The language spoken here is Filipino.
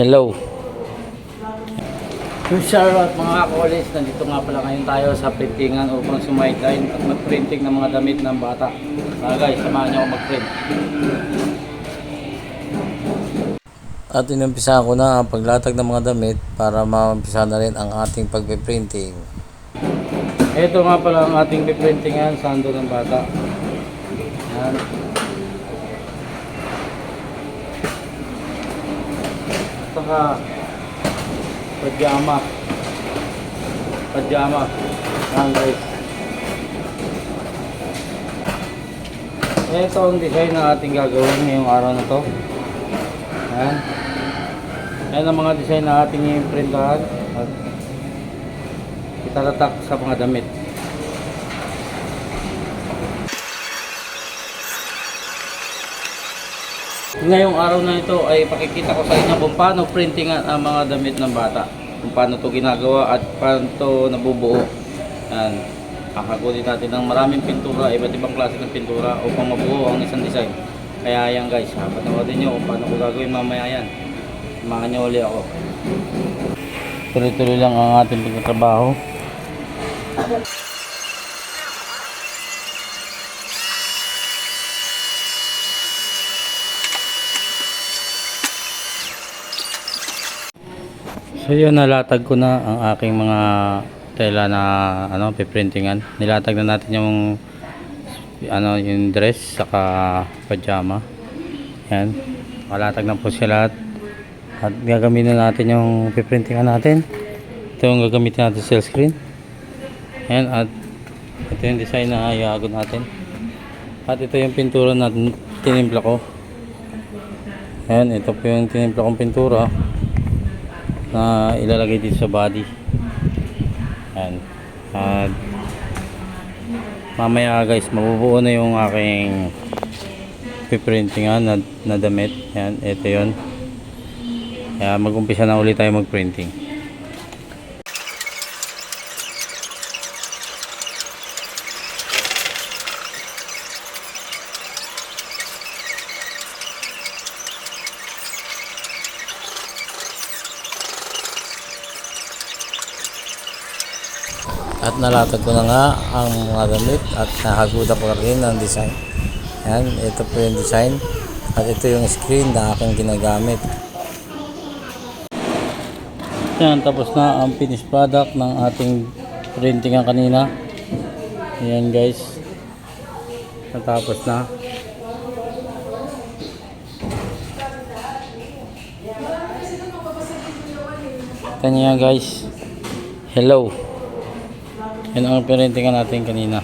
Hello. Yung Charlotte, mga kakolis, nandito nga pala ngayon tayo sa printingan upang sumideline at mag-printing ng mga damit ng bata. Mga guys, samahan niyo ako mag-print. At inumpisa ko na ang paglatag ng mga damit para maumpisa na rin ang ating pagpiprinting. Ito nga pala ang ating piprintingan, sando ng bata. Yan. Saka pajama. Pajama. Yan guys. Ito ang design na ating gagawin ngayong araw na to. Yan. Yan ang mga design na ating i-printahan at italatak sa mga damit. Ngayong araw na ito ay pakikita ko sa inyo kung paano printingan ang mga damit ng bata. Kung paano ito ginagawa at paano ito nabubuo. Yan. Kakakunin natin ng maraming pintura, iba't ibang klase ng pintura upang mabuo ang isang design. Kaya yan guys, ha, panoodin nyo kung paano ko gagawin mamaya yan. Samahan nyo ako. Tuloy-tuloy lang ang ating pagtatrabaho. So yun, nalatag ko na ang aking mga tela na ano, piprintingan. Nilatag na natin yung ano, yung dress saka pajama. Yan. Malatag na po sila lahat. At gagamitin natin yung piprintingan natin. Ito yung gagamitin natin silk screen. Yan. At ito yung design na iagod natin. At ito yung pintura na tinimpla ko. Yan. Ito po yung tinimpla kong pintura na ilalagay dito sa body. Yan. At mamaya guys, mabubuo na yung aking piprintingan na, na damit. Yan, ito yon. Kaya mag-umpisa na ulit tayo mag-printing. At nalatag ko na nga ang mga damit at nahaguda ko rin ang design. Yan, ito po yung design. At ito yung screen na aking ginagamit. Yan, tapos na ang finished product ng ating printingan kanina. Yan guys. Natapos na. Kanya guys. Hello. Yan ang printingan natin kanina.